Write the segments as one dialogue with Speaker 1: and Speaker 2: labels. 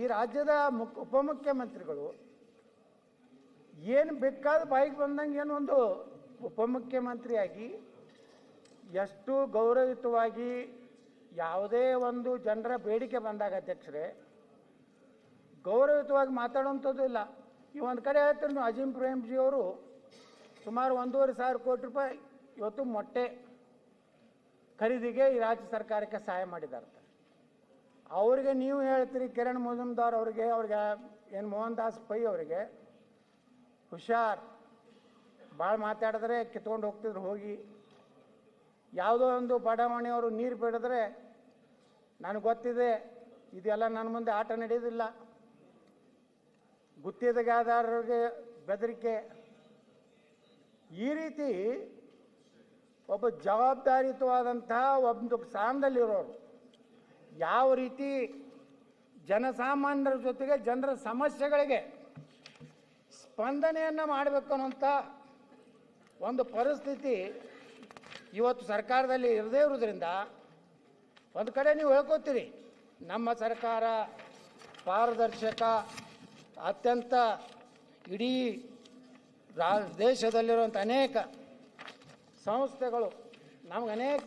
Speaker 1: ಈ ರಾಜ್ಯದ ಮುಖ್ಯ ಉಪಮುಖ್ಯಮಂತ್ರಿಗಳು ಏನು ಬೇಕಾದ ಬಾಯಿಗೆ ಬಂದಂಗೆ ಏನು ಒಂದು ಉಪಮುಖ್ಯಮಂತ್ರಿಯಾಗಿ ಎಷ್ಟು ಗೌರವಯುತವಾಗಿ ಯಾವುದೇ ಒಂದು ಜನರ ಬೇಡಿಕೆ ಬಂದಾಗ ಅಧ್ಯಕ್ಷರೇ, ಗೌರವಯುತವಾಗಿ ಮಾತಾಡುವಂಥದ್ದು ಇಲ್ಲ. ಈ ಒಂದು ಕಡೆ ಹೇಳ್ತಾರೆ ನೀವು ಅಜೀಂ ಪ್ರೇಮ್ಜಿ ಅವರು ಸುಮಾರು ಒಂದೂವರೆ ಸಾವಿರ ಕೋಟಿ ರೂಪಾಯಿ ಇವತ್ತು ಮೊಟ್ಟೆ ಖರೀದಿಗೆ ಈ ರಾಜ್ಯ ಸರ್ಕಾರಕ್ಕೆ ಸಹಾಯ ಮಾಡಿದ್ದಾರೆ. ಅವರಿಗೆ ನೀವು ಹೇಳ್ತೀರಿ ಕಿರಣ್ ಮುಜುಮ್ದಾರ್ ಅವ್ರಿಗೆ ಅವ್ರಿಗೆ ಏನು ಮೋಹನ್ ದಾಸ್ ಪೈ ಅವರಿಗೆ ಹುಷಾರ್. ಭಾಳ ಮಾತಾಡಿದ್ರೆ ಕಿತ್ಕೊಂಡು ಹೋಗ್ತಿದ್ರು ಹೋಗಿ. ಯಾವುದೋ ಒಂದು ಬಡಾವಣೆಯವರು ನೀರು ಬಿಡಿದ್ರೆ ನನಗೆ ಗೊತ್ತಿದೆ, ಇದೆಲ್ಲ ನನ್ನ ಮುಂದೆ ಆಟ ನಡೆಯೋದಿಲ್ಲ. ಗುತ್ತಿಗೆದಾರರಿಗೆ ಬೆದರಿಕೆ. ಈ ರೀತಿ ಒಬ್ಬ ಜವಾಬ್ದಾರಿಯುತವಾದಂತಹ ಒಂದು ಸ್ಥಾನದಲ್ಲಿರೋರು ಯಾವ ರೀತಿ ಜನಸಾಮಾನ್ಯರ ಜೊತೆಗೆ ಜನರ ಸಮಸ್ಯೆಗಳಿಗೆ ಸ್ಪಂದನೆಯನ್ನು ಮಾಡಬೇಕು ಅನ್ನೋಂಥ ಒಂದು ಪರಿಸ್ಥಿತಿ ಇವತ್ತು ಸರ್ಕಾರದಲ್ಲಿ ಇರದೇ ಇರೋದ್ರಿಂದ ಒಂದು ಕಡೆ ನೀವು ಹೇಳ್ಕೊತೀರಿ, ನಮ್ಮ ಸರ್ಕಾರ ಪಾರದರ್ಶಕ, ಅತ್ಯಂತ ಇಡೀ ರಾ ದೇಶದಲ್ಲಿರುವಂಥ ಅನೇಕ ಸಂಸ್ಥೆಗಳು ನಮ್ಗೆ ಅನೇಕ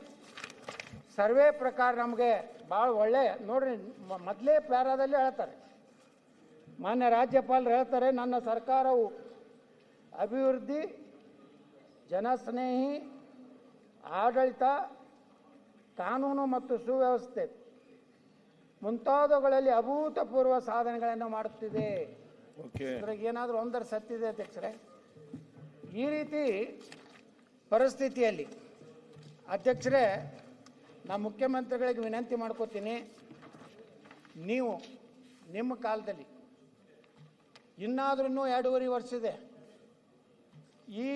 Speaker 1: ಸರ್ವೆ ಪ್ರಕಾರ ನಮಗೆ ಭಾಳ ಒಳ್ಳೆ ನೋಡ್ರಿ ಮೊದಲೇ ಪ್ಯಾರಾದಲ್ಲಿ ಹೇಳ್ತಾರೆ. ಮಾನ್ಯ ರಾಜ್ಯಪಾಲರು ಹೇಳ್ತಾರೆ ನನ್ನ ಸರ್ಕಾರವು ಅಭಿವೃದ್ಧಿ ಜನಸ್ನೇಹಿ ಆಡಳಿತ ಕಾನೂನು ಮತ್ತು ಸುವ್ಯವಸ್ಥೆ ಮುಂತಾದವುಗಳಲ್ಲಿ ಅಭೂತಪೂರ್ವ ಸಾಧನೆಗಳನ್ನು ಮಾಡುತ್ತಿದೆ. ಇದ್ರಾಗ ಏನಾದರೂ ಒಂದರ ಸತ್ತಿದೆ ಅಧ್ಯಕ್ಷರೇ? ಈ ರೀತಿ ಪರಿಸ್ಥಿತಿಯಲ್ಲಿ ಅಧ್ಯಕ್ಷರೇ ನಾ ಮುಖ್ಯಮಂತ್ರಿಗಳಿಗೆ ವಿನಂತಿ ಮಾಡ್ಕೋತೀನಿ, ನೀವು ನಿಮ್ಮ ಕಾಲದಲ್ಲಿ ಇನ್ನಾದ್ರೂ ಇನ್ನೂ ಎರಡೂವರೆ ವರ್ಷ ಇದೆ, ಈ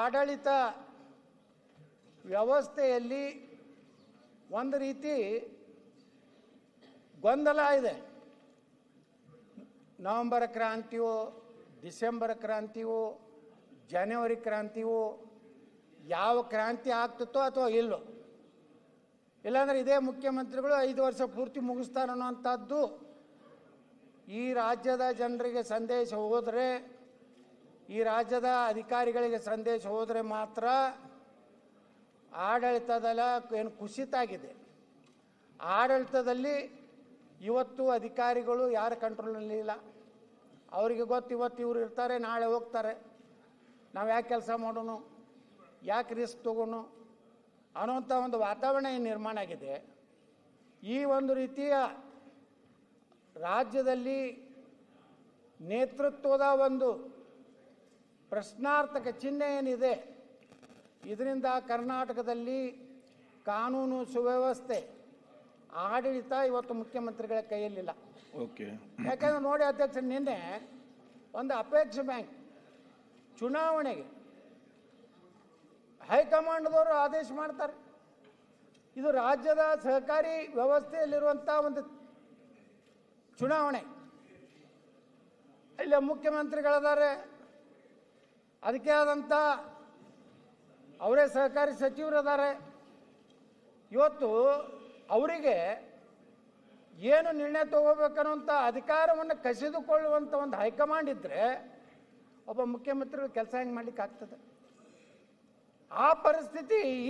Speaker 1: ಆಡಳಿತ ವ್ಯವಸ್ಥೆಯಲ್ಲಿ ಒಂದು ರೀತಿ ಗೊಂದಲ ಇದೆ. ನವಂಬರ್ ಕ್ರಾಂತಿಯೋ, ಡಿಸೆಂಬರ್ ಕ್ರಾಂತಿಯೋ, ಜನವರಿ ಕ್ರಾಂತಿಯೋ, ಯಾವ ಕ್ರಾಂತಿ ಆಗ್ತಿತ್ತೋ ಅಥವಾ ಇಲ್ಲೋ ಇಲ್ಲಾಂದ್ರೆ ಇದೇ ಮುಖ್ಯಮಂತ್ರಿಗಳು ಐದು ವರ್ಷ ಪೂರ್ತಿ ಮುಗಿಸ್ತಾರೆ ಅನ್ನೋಂಥದ್ದು ಈ ರಾಜ್ಯದ ಜನರಿಗೆ ಸಂದೇಶ ಹೋದರೆ, ಈ ರಾಜ್ಯದ ಅಧಿಕಾರಿಗಳಿಗೆ ಸಂದೇಶ ಹೋದರೆ ಮಾತ್ರ ಆಡಳಿತದಲ್ಲ ಏನು ಕುಸಿತ ಆಗಿದೆ. ಆಡಳಿತದಲ್ಲಿ ಇವತ್ತು ಅಧಿಕಾರಿಗಳು ಯಾರ ಕಂಟ್ರೋಲ್ನಲ್ಲಿ ಇಲ್ಲ. ಅವರಿಗೆ ಗೊತ್ತು ಇವತ್ತು ಇವರು ಇರ್ತಾರೆ, ನಾಳೆ ಹೋಗ್ತಾರೆ. ನಾವು ಯಾಕೆ ಕೆಲಸ ಮಾಡೋಣ ಯಾಕೆ ರಿಸ್ಕ್ ತಗೋಣ ಅನ್ನೋಂಥ ಒಂದು ವಾತಾವರಣ ಏನು ನಿರ್ಮಾಣ ಆಗಿದೆ. ಈ ಒಂದು ರೀತಿಯ ರಾಜ್ಯದಲ್ಲಿ ನೇತೃತ್ವದ ಒಂದು ಪ್ರಶ್ನಾರ್ಥಕ ಚಿಹ್ನೆ ಏನಿದೆ ಇದರಿಂದ ಕರ್ನಾಟಕದಲ್ಲಿ ಕಾನೂನು ಸುವ್ಯವಸ್ಥೆ ಆಡಳಿತ ಇವತ್ತು ಮುಖ್ಯಮಂತ್ರಿಗಳ ಕೈಯಲ್ಲಿಲ್ಲ.
Speaker 2: ಓಕೆ.
Speaker 1: ಯಾಕಂದ್ರೆ ನೋಡಿ ಅಧ್ಯಕ್ಷ ನಿನ್ನೆ ಒಂದು ಅಪೇಕ್ಷೆ ಬ್ಯಾಂಕ್ ಚುನಾವಣೆಗೆ ಹೈಕಮಾಂಡ್ದವರು ಆದೇಶ ಮಾಡ್ತಾರೆ. ಇದು ರಾಜ್ಯದ ಸಹಕಾರಿ ವ್ಯವಸ್ಥೆಯಲ್ಲಿರುವಂಥ ಒಂದು ಚುನಾವಣೆ. ಇಲ್ಲಿ ಮುಖ್ಯಮಂತ್ರಿಗಳಿದ್ದಾರೆ ಅದಕ್ಕೆ ಆದಂಥ ಅವರೇ ಸಹಕಾರಿ ಸಚಿವರಿದ್ದಾರೆ ಇವತ್ತು ಅವರಿಗೆ ಏನು ನಿರ್ಣಯ ತಗೋಬೇಕನ್ನುವಂಥ ಅಧಿಕಾರವನ್ನು ಕಸಿದುಕೊಳ್ಳುವಂಥ ಒಂದು ಹೈಕಮಾಂಡ್ ಇದ್ದರೆ ಒಬ್ಬ ಮುಖ್ಯಮಂತ್ರಿಗಳು ಕೆಲಸ ಹೆಂಗೆ ಮಾಡ್ಲಿಕ್ಕೆ ಆಗ್ತದೆ ಆ ಪರಿಸ್ಥಿತಿ ಈ